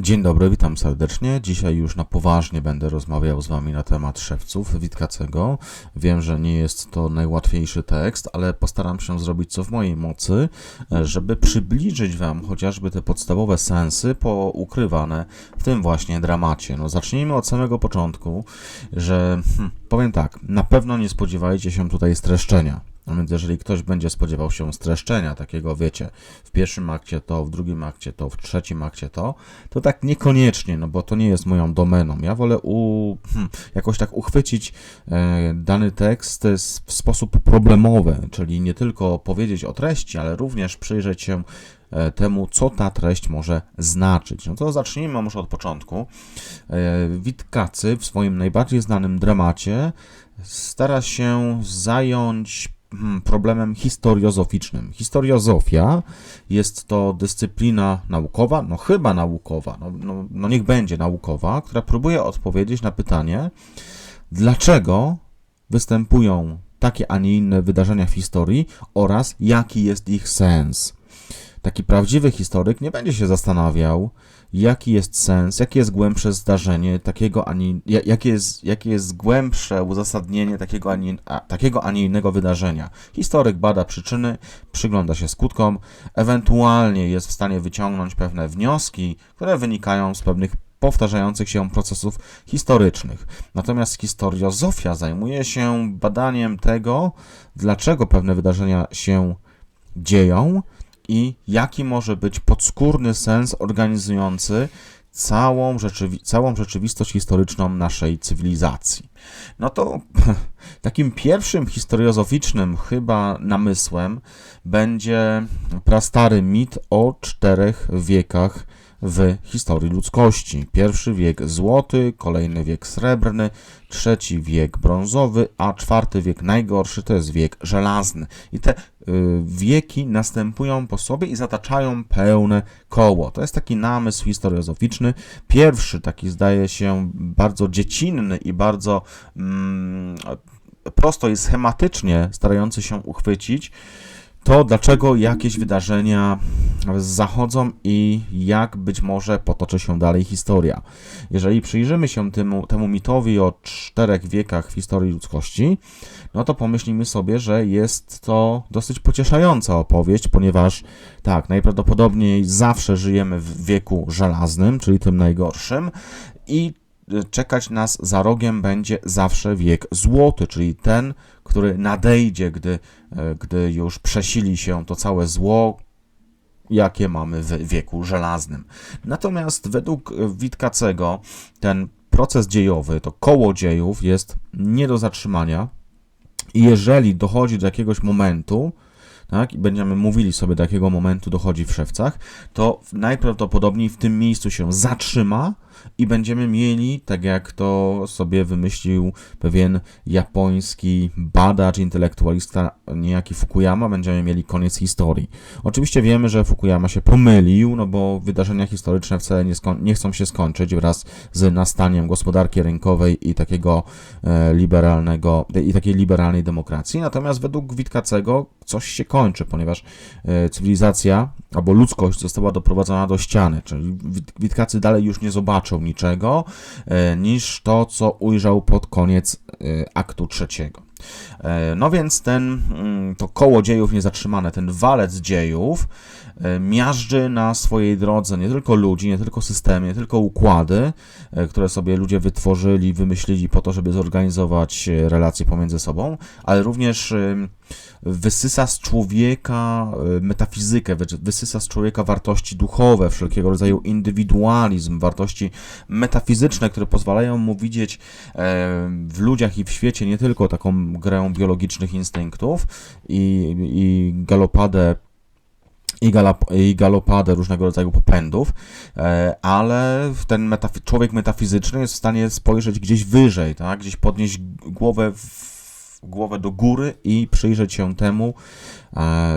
Dzień dobry, witam serdecznie. Dzisiaj już na poważnie będę rozmawiał z Wami na temat szewców Witkacego. Wiem, że nie jest to najłatwiejszy tekst, ale postaram się zrobić co w mojej mocy, żeby przybliżyć Wam chociażby te podstawowe sensy poukrywane w tym właśnie dramacie. No, zacznijmy od samego początku, że hm, powiem tak, na pewno nie spodziewajcie się tutaj streszczenia. No więc jeżeli ktoś będzie spodziewał się streszczenia takiego, wiecie, w pierwszym akcie to, w drugim akcie to, w trzecim akcie to, to tak niekoniecznie, no bo to nie jest moją domeną. Ja wolę u, hmm, jakoś tak uchwycić e, dany tekst w sposób problemowy, czyli nie tylko powiedzieć o treści, ale również przyjrzeć się e, temu, co ta treść może znaczyć. No to zacznijmy może od początku. E, Witkacy w swoim najbardziej znanym dramacie stara się zająć problemem historiozoficznym. Historiozofia jest to dyscyplina naukowa, no chyba naukowa, no, no, no niech będzie naukowa, która próbuje odpowiedzieć na pytanie, dlaczego występują takie, a nie inne wydarzenia w historii oraz jaki jest ich sens. Taki prawdziwy historyk nie będzie się zastanawiał, jaki jest sens, jakie jest głębsze zdarzenie takiego, ani, jakie, jest, jakie jest głębsze uzasadnienie takiego ani, a, takiego, a nie innego wydarzenia. Historyk bada przyczyny, przygląda się skutkom, ewentualnie jest w stanie wyciągnąć pewne wnioski, które wynikają z pewnych powtarzających się procesów historycznych. Natomiast historiozofia zajmuje się badaniem tego, dlaczego pewne wydarzenia się dzieją, i jaki może być podskórny sens organizujący całą, rzeczywi całą rzeczywistość historyczną naszej cywilizacji. No to takim pierwszym historiozoficznym chyba namysłem będzie prastary mit o czterech wiekach w historii ludzkości. Pierwszy wiek złoty, kolejny wiek srebrny, trzeci wiek brązowy, a czwarty wiek najgorszy to jest wiek żelazny. I te y, wieki następują po sobie i zataczają pełne koło. To jest taki namysł historiozoficzny. Pierwszy taki zdaje się bardzo dziecinny i bardzo mm, prosto i schematycznie starający się uchwycić to, dlaczego jakieś wydarzenia zachodzą i jak być może potoczy się dalej historia. Jeżeli przyjrzymy się temu, temu mitowi o czterech wiekach w historii ludzkości, no to pomyślimy sobie, że jest to dosyć pocieszająca opowieść, ponieważ tak, najprawdopodobniej zawsze żyjemy w wieku żelaznym, czyli tym najgorszym, i czekać nas za rogiem będzie zawsze wiek złoty, czyli ten, który nadejdzie, gdy, e, gdy już przesili się to całe zło, jakie mamy w wieku żelaznym. Natomiast według Witkacego ten proces dziejowy, to koło dziejów jest nie do zatrzymania i jeżeli dochodzi do jakiegoś momentu, tak, i będziemy mówili sobie, do jakiego momentu dochodzi w szewcach, to najprawdopodobniej w tym miejscu się zatrzyma i będziemy mieli, tak jak to sobie wymyślił pewien japoński badacz, intelektualista, niejaki Fukuyama, będziemy mieli koniec historii. Oczywiście wiemy, że Fukuyama się pomylił, no bo wydarzenia historyczne wcale nie, nie chcą się skończyć wraz z nastaniem gospodarki rynkowej i takiego e, liberalnego, i takiej liberalnej demokracji. Natomiast według Witkacego coś się kończy, ponieważ e, cywilizacja albo ludzkość została doprowadzona do ściany, czyli Witkacy dalej już nie zobaczą niczego e, niż to, co ujrzał pod koniec e, aktu trzeciego. No więc ten, mm, to koło dziejów niezatrzymane, ten walec dziejów miażdży na swojej drodze nie tylko ludzi, nie tylko systemy, nie tylko układy, które sobie ludzie wytworzyli, wymyślili po to, żeby zorganizować relacje pomiędzy sobą, ale również wysysa z człowieka e, metafizykę, wysysa z człowieka wartości duchowe, wszelkiego rodzaju indywidualizm, wartości metafizyczne, które pozwalają mu widzieć e, w ludziach i w świecie nie tylko taką grę biologicznych instynktów i, i galopadę i, galop, i galopadę różnego rodzaju popędów, e, ale ten metafi człowiek metafizyczny jest w stanie spojrzeć gdzieś wyżej, tak? gdzieś podnieść głowę w głowę do góry i przyjrzeć się temu,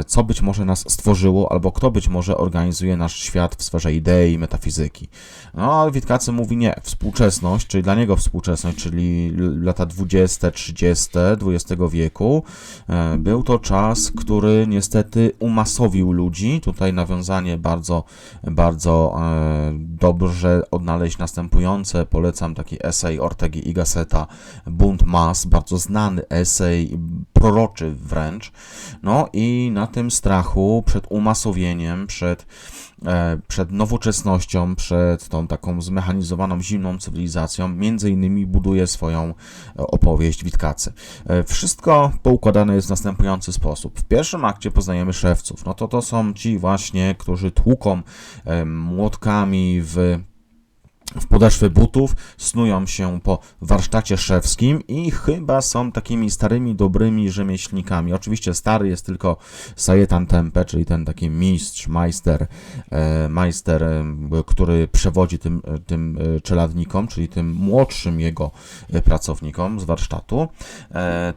co być może nas stworzyło, albo kto być może organizuje nasz świat w sferze idei metafizyki. No, a Witkacy mówi nie, współczesność, czyli dla niego współczesność, czyli lata 20, 30 XX wieku, e, był to czas, który niestety umasowił ludzi. Tutaj nawiązanie bardzo, bardzo e, dobrze odnaleźć następujące. Polecam taki esej Ortegi i Gasseta, Bunt Mas, bardzo znany esej, proroczy wręcz. No i na tym strachu przed umasowieniem, przed E, przed nowoczesnością, przed tą taką zmechanizowaną, zimną cywilizacją, między innymi buduje swoją e, opowieść Witkacy. E, wszystko poukładane jest w następujący sposób. W pierwszym akcie poznajemy szewców. No to to są ci właśnie, którzy tłuką młotkami w w podeszwy butów, snują się po warsztacie szewskim i chyba są takimi starymi, dobrymi rzemieślnikami. Oczywiście stary jest tylko Sajetan Tempe, czyli ten taki mistrz, majster, e, majster, e, który przewodzi tym, e, tym czeladnikom, czyli tym młodszym jego pracownikom z warsztatu.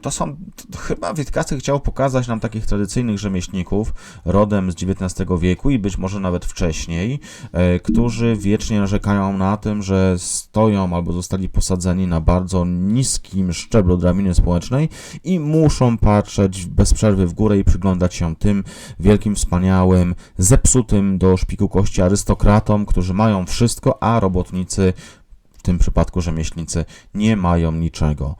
To są, chyba Witkacy chciał pokazać nam takich tradycyjnych rzemieślników, rodem z XIX wieku i być może nawet wcześniej, którzy wiecznie narzekają na tym, że stoją albo zostali posadzeni na bardzo niskim szczeblu drabiny społecznej i muszą patrzeć bez przerwy w górę i przyglądać się tym wielkim, wspaniałym, zepsutym do szpiku kości arystokratom, którzy mają wszystko, a robotnicy w tym przypadku rzemieślnicy nie mają niczego.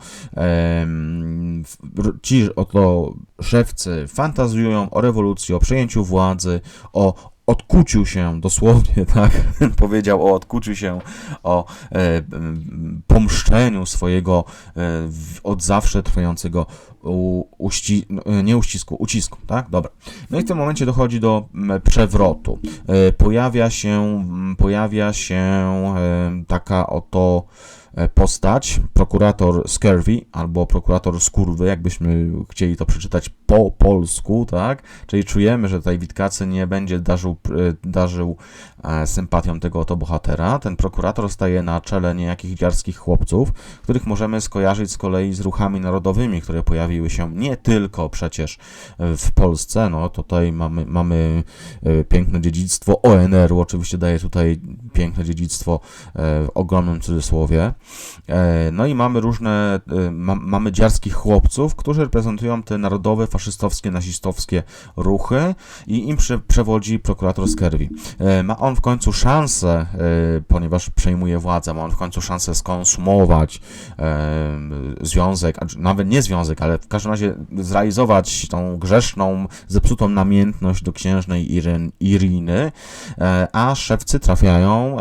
Ci oto szewcy fantazjują o rewolucji, o przejęciu władzy, o odkucił się, dosłownie tak, powiedział o odkuciu się, o e, pomszczeniu swojego e, od zawsze trwającego u, uści, e, nie uścisku, ucisku, tak? Dobra. No i w tym momencie dochodzi do przewrotu. E, pojawia się, pojawia się e, taka oto E, postać, prokurator Scurvy albo prokurator Skurwy, jakbyśmy chcieli to przeczytać po polsku, tak? Czyli czujemy, że tutaj Witkacy nie będzie darzył, e, darzył e, sympatią tego oto bohatera. Ten prokurator staje na czele niejakich dziarskich chłopców, których możemy skojarzyć z kolei z ruchami narodowymi, które pojawiły się nie tylko przecież w Polsce, no tutaj mamy, mamy piękne dziedzictwo ONR-u, oczywiście daje tutaj piękne dziedzictwo w ogromnym cudzysłowie, E, no i mamy różne, e, mamy dziarskich chłopców, którzy reprezentują te narodowe, faszystowskie, nazistowskie ruchy i im przewodzi prokurator Skerwi. E, ma on w końcu szansę, ponieważ przejmuje władzę, ma on w końcu szansę skonsumować związek, nawet nie związek, ale w każdym razie zrealizować tą grzeszną, zepsutą namiętność do księżnej Iriny, a szewcy trafiają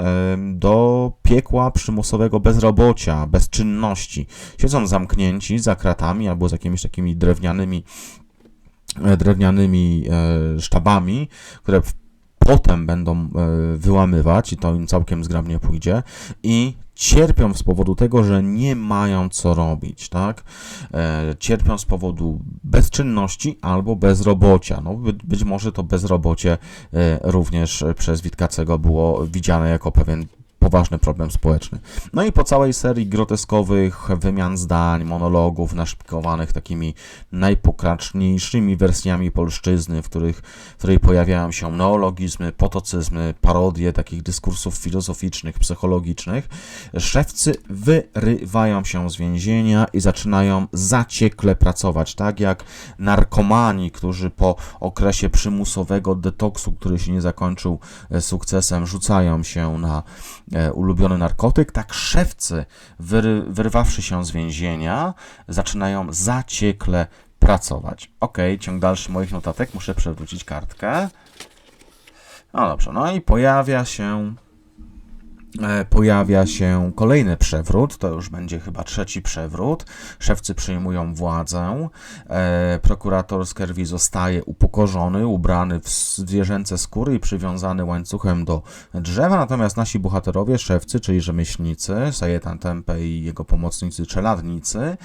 do piekła przymusowego bezrobocia bezczynności. Siedzą zamknięci za kratami albo z jakimiś takimi drewnianymi e, drewnianymi e, sztabami, które potem będą e, wyłamywać i to im całkiem zgrabnie pójdzie i cierpią z powodu tego, że nie mają co robić, tak? cierpią z powodu bezczynności albo bezrobocia. No, być może to bezrobocie również przez Witkacego było widziane jako pewien poważny problem społeczny. No i po całej serii groteskowych wymian zdań, monologów naszpikowanych takimi najpokraczniejszymi wersjami polszczyzny, w, których, w której pojawiają się neologizmy, potocyzmy, parodie takich dyskursów filozoficznych, psychologicznych, szewcy wyrywają się z więzienia i zaczynają zaciekle pracować, tak jak narkomani, którzy po okresie przymusowego detoksu, który się nie zakończył e, sukcesem, rzucają się na ulubiony narkotyk, tak szewcy, wyry, wyrwawszy się z więzienia, zaczynają zaciekle pracować. Ok, ciąg dalszy moich notatek, muszę przewrócić kartkę. No dobrze, no i pojawia się E, pojawia się kolejny przewrót, to już będzie chyba trzeci przewrót. Szewcy przejmują władzę, e, prokurator Skerwi zostaje upokorzony, ubrany w zwierzęce skóry i przywiązany łańcuchem do drzewa, natomiast nasi bohaterowie, szewcy, czyli rzemieślnicy, Sajetan Tempe i jego pomocnicy, czeladnicy,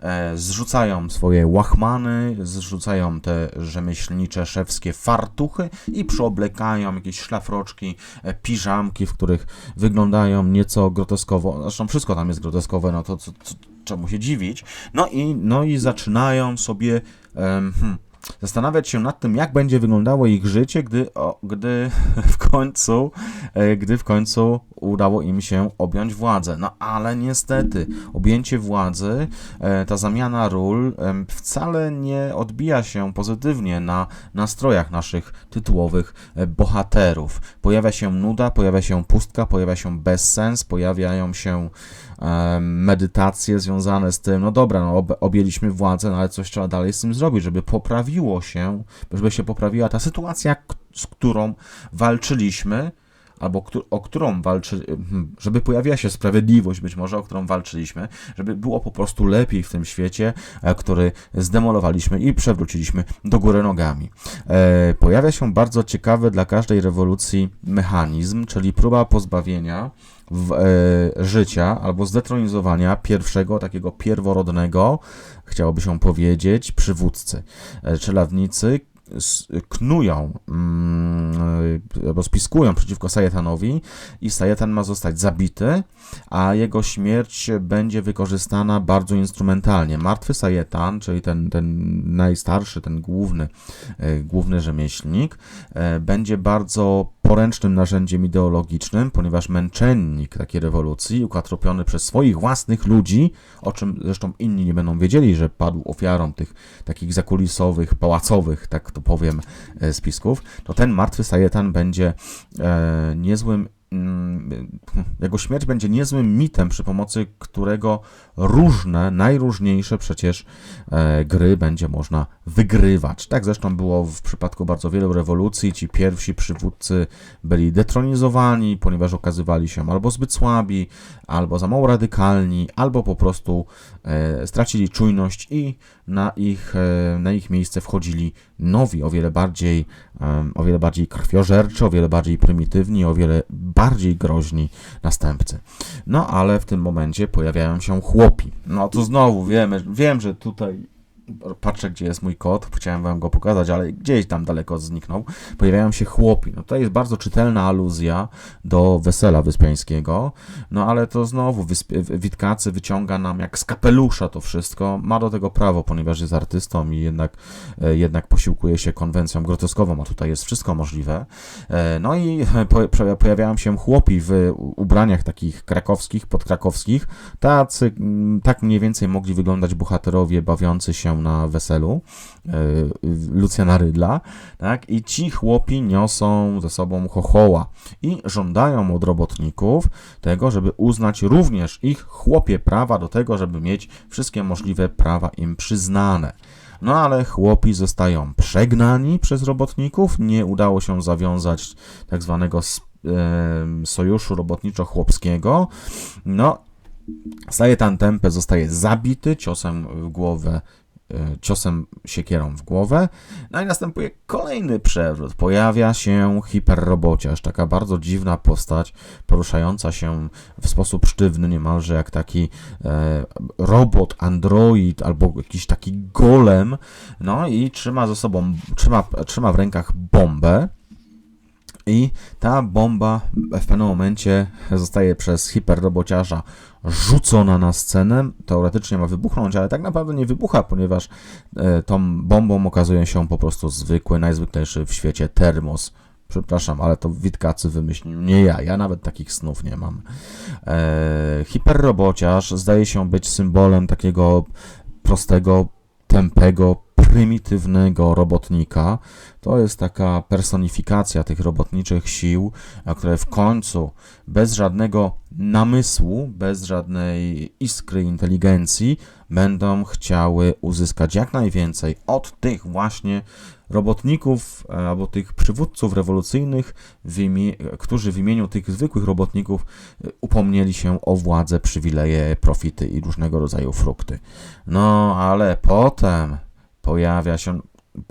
e, zrzucają swoje łachmany, zrzucają te rzemieślnicze, szewskie fartuchy i przyoblekają jakieś szlafroczki, piżamki, w których wy wyglądają nieco groteskowo, zresztą wszystko tam jest groteskowe, no to co, co, czemu się dziwić. No i, no i zaczynają sobie hmm, zastanawiać się nad tym, jak będzie wyglądało ich życie, gdy, o, gdy w końcu, e, gdy w końcu udało im się objąć władzę. No ale niestety, objęcie władzy, e, ta zamiana ról e, wcale nie odbija się pozytywnie na nastrojach naszych tytułowych bohaterów. Pojawia się nuda, pojawia się pustka, pojawia się bezsens, pojawiają się medytacje związane z tym, no dobra, no objęliśmy władzę, no ale coś trzeba dalej z tym zrobić, żeby poprawiło się, żeby się poprawiła ta sytuacja, z którą walczyliśmy, albo o którą walczy, hmm, żeby pojawiła się sprawiedliwość, być może o którą walczyliśmy, żeby było po prostu lepiej w tym świecie, e, który zdemolowaliśmy i przewróciliśmy do góry nogami. E, pojawia się bardzo ciekawy dla każdej rewolucji mechanizm, czyli próba pozbawienia w, e, życia albo zdetronizowania pierwszego, takiego pierworodnego, chciałoby się powiedzieć, przywódcy. E, czeladnicy, knują, mm, rozpiskują przeciwko Sajetanowi i Sajetan ma zostać zabity, a jego śmierć będzie wykorzystana bardzo instrumentalnie. Martwy Sajetan, czyli ten, ten najstarszy, ten główny, e, główny rzemieślnik, e, będzie bardzo poręcznym narzędziem ideologicznym, ponieważ męczennik takiej rewolucji, ukwatropiony przez swoich własnych ludzi, o czym zresztą inni nie będą wiedzieli, że padł ofiarą tych takich zakulisowych, pałacowych, tak to powiem, e, spisków, to ten martwy Sajetan będzie e, niezłym Mm, jego śmierć będzie niezłym mitem, przy pomocy którego różne, najróżniejsze przecież e, gry będzie można wygrywać. Tak zresztą było w przypadku bardzo wielu rewolucji. Ci pierwsi przywódcy byli detronizowani, ponieważ okazywali się albo zbyt słabi, albo za mało radykalni, albo po prostu stracili czujność i na ich, e, na ich miejsce wchodzili nowi, o wiele bardziej, o wiele bardziej krwiożerczy, o wiele bardziej prymitywni, o wiele bardziej groźni następcy. No ale w tym momencie pojawiają się chłopi. No to znowu wiemy, wiem, że tutaj patrzę, gdzie jest mój kot, chciałem wam go pokazać, ale gdzieś tam daleko zniknął, pojawiają się chłopi. No to jest bardzo czytelna aluzja do wesela wyspiańskiego, no ale to znowu Witkacy wyciąga nam jak z kapelusza to wszystko, ma do tego prawo, ponieważ jest artystą i jednak, e, jednak posiłkuje się konwencją groteskową, a tutaj jest wszystko możliwe. E, no i pojawiają się chłopi w ubraniach takich krakowskich, podkrakowskich, tacy, tak mniej więcej mogli wyglądać bohaterowie bawiący się na weselu e, Lucjana Rydla, tak? I ci chłopi niosą ze sobą chochoła i żądają od robotników tego, żeby uznać również ich chłopie prawa do tego, żeby mieć wszystkie możliwe prawa im przyznane. No ale chłopi zostają przegnani przez robotników, nie udało się zawiązać tak zwanego sojuszu robotniczo-chłopskiego. No, Sajetan Tempe zostaje zabity ciosem w głowę E, ciosem siekierą w głowę. No i następuje kolejny przewrót. Pojawia się hiperrobociarz, taka bardzo dziwna postać, poruszająca się w sposób sztywny, niemalże jak taki e, robot, android albo jakiś taki golem. No i trzyma ze sobą, trzyma, trzyma w rękach bombę. I ta bomba w pewnym momencie zostaje przez hiperrobociarza rzucona na scenę. Teoretycznie ma wybuchnąć, ale tak naprawdę nie wybucha, ponieważ e, tą bombą okazuje się po prostu zwykły, najzwyklejszy w świecie termos. Przepraszam, ale to Witkacy wymyślił, nie ja, ja nawet takich snów nie mam. E, hiperrobociarz zdaje się być symbolem takiego prostego, tępego, prymitywnego robotnika. To jest taka personifikacja tych robotniczych sił, które w końcu bez żadnego namysłu, bez żadnej iskry inteligencji będą chciały uzyskać jak najwięcej od tych właśnie robotników e, albo tych przywódców rewolucyjnych, którzy w imieniu tych zwykłych robotników e, upomnieli się o władzę, przywileje, profity i różnego rodzaju frukty. No ale potem pojawia się.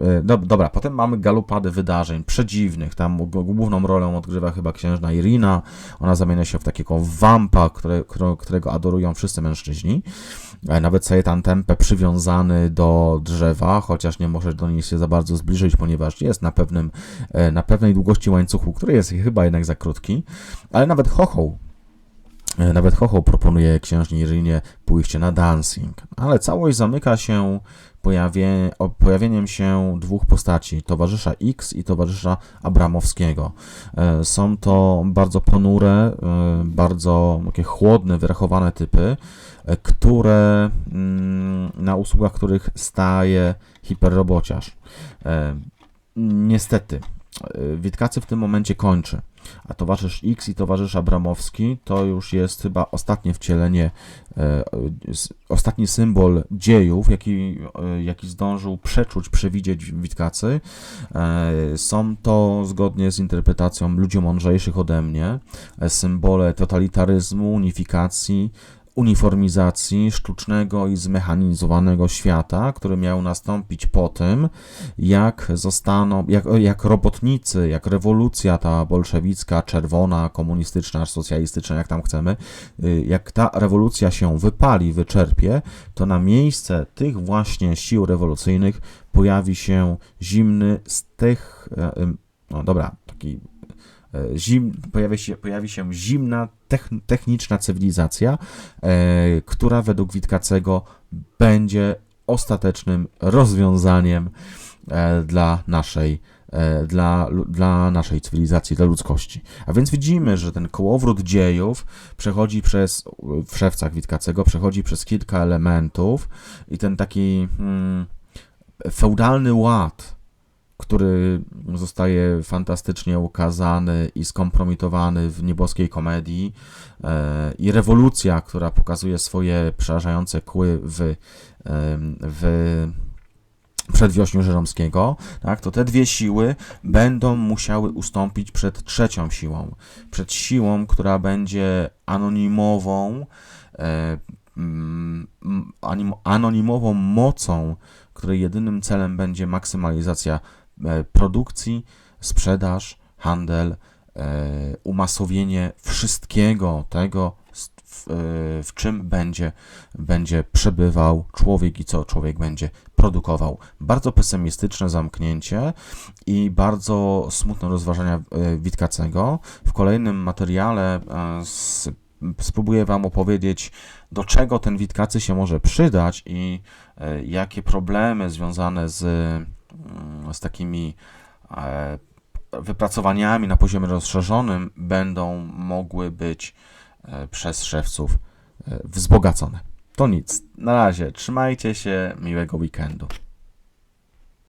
E, dobra, potem mamy galopady wydarzeń przedziwnych. Tam główną rolę odgrywa chyba księżna Irina. Ona zamienia się w takiego wampa, które, którego adorują wszyscy mężczyźni. E, nawet Sajetan Tempe przywiązany do drzewa, chociaż nie może do niej się za bardzo zbliżyć, ponieważ jest na, pewnym, e, na pewnej długości łańcuchu, który jest chyba jednak za krótki. Ale nawet Chochoł nawet Chochoł proponuje księżnie Irynie pójście na dancing, ale całość zamyka się pojawie, o, pojawieniem się dwóch postaci, towarzysza X i towarzysza Abramowskiego. E, Są to bardzo ponure, e, bardzo takie chłodne, wyrachowane typy, e, które mm, na usługach których staje hiperrobociarz. Niestety, Witkacy w tym momencie kończy, a towarzysz X i towarzysz Abramowski to już jest chyba ostatnie wcielenie, e, ostatni symbol dziejów, jaki, e, jaki zdążył przeczuć, przewidzieć Witkacy. E, Są to, zgodnie z interpretacją ludzi mądrzejszych ode mnie, symbole totalitaryzmu, unifikacji, uniformizacji sztucznego i zmechanizowanego świata, który miał nastąpić po tym, jak zostaną, jak, jak robotnicy, jak rewolucja ta bolszewicka, czerwona, komunistyczna, socjalistyczna, jak tam chcemy, y, jak ta rewolucja się wypali, wyczerpie, to na miejsce tych właśnie sił rewolucyjnych pojawi się zimny stech, e, em, no dobra, taki e, zim, pojawi, się, pojawi się zimna, techniczna cywilizacja, e, która według Witkacego będzie ostatecznym rozwiązaniem e, dla naszej, e, dla, dla naszej cywilizacji, dla ludzkości. A więc widzimy, że ten kołowrót dziejów przechodzi przez, w szewcach Witkacego, przechodzi przez kilka elementów i ten taki mm, feudalny ład, który zostaje fantastycznie ukazany i skompromitowany w nieboskiej komedii e, i rewolucja, która pokazuje swoje przerażające kły w, em, w przedwiośniu Żeromskiego, tak, to te dwie siły będą musiały ustąpić przed trzecią siłą, przed siłą, która będzie anonimową, e, anonimową mocą, której jedynym celem będzie maksymalizacja e, produkcji, sprzedaż, handel, e, umasowienie wszystkiego tego, e, w czym będzie, będzie przebywał człowiek i co człowiek będzie produkował. Bardzo pesymistyczne zamknięcie i bardzo smutne rozważania e, Witkacego. W kolejnym materiale e, s- spróbuję Wam opowiedzieć, do czego ten Witkacy się może przydać i e, jakie problemy związane z, z takimi e, wypracowaniami na poziomie rozszerzonym będą mogły być e, przez szewców e, wzbogacone. To nic. Na razie. Trzymajcie się. Miłego weekendu.